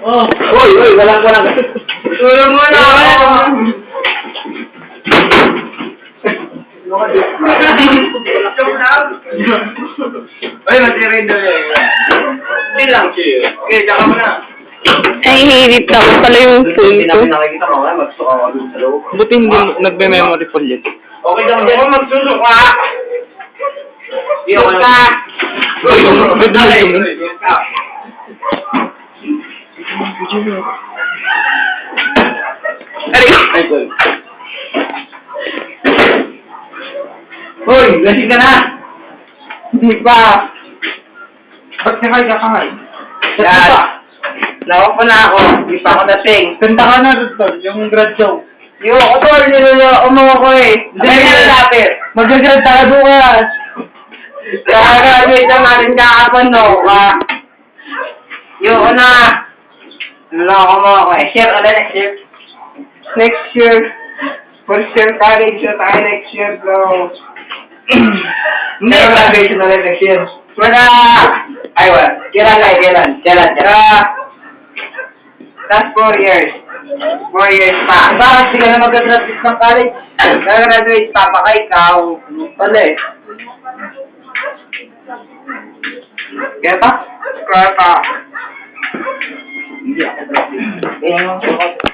Oh. Uy, uy, walang walang. Tulong mo na ako. Ay, matirin doon eh. Hindi lang. Okay, tsaka mo na. Ay, hirit na ko pala yung phone ko. nakikita. Buti hindi nagbe-memory full yun. Okay lang Ako yan. magsusok ka. Hindi ako Ka. Good boy. Hoy, lasing ka na! Hindi pa. Ba't nakay ka kay? Yan. Nawa pa na ako. Hindi pa ako nasing. Kanta ka na doon, yung grad show. Yo, ako tol, nilolo mo ko eh. Hindi Hindi. ka nalapit. Mag-grad tayo bukas. Kakagamit ang ating kakapon, no? Ka. Yo, na. Niloko mo ako eh. Share ulit next year. Next year. First year college na tayo next year, bro. Hindi, graduation ulit next year. Wala! Ay, wala. Kailan ay, kailan? Kailan? Kailan? Last four years. Four years pa. Bakit ka na mag-graduate ng college? Mag-graduate pa, baka ikaw. Wala eh. Kaya pa? Kaya pa. Hindi ako graduate. Eh,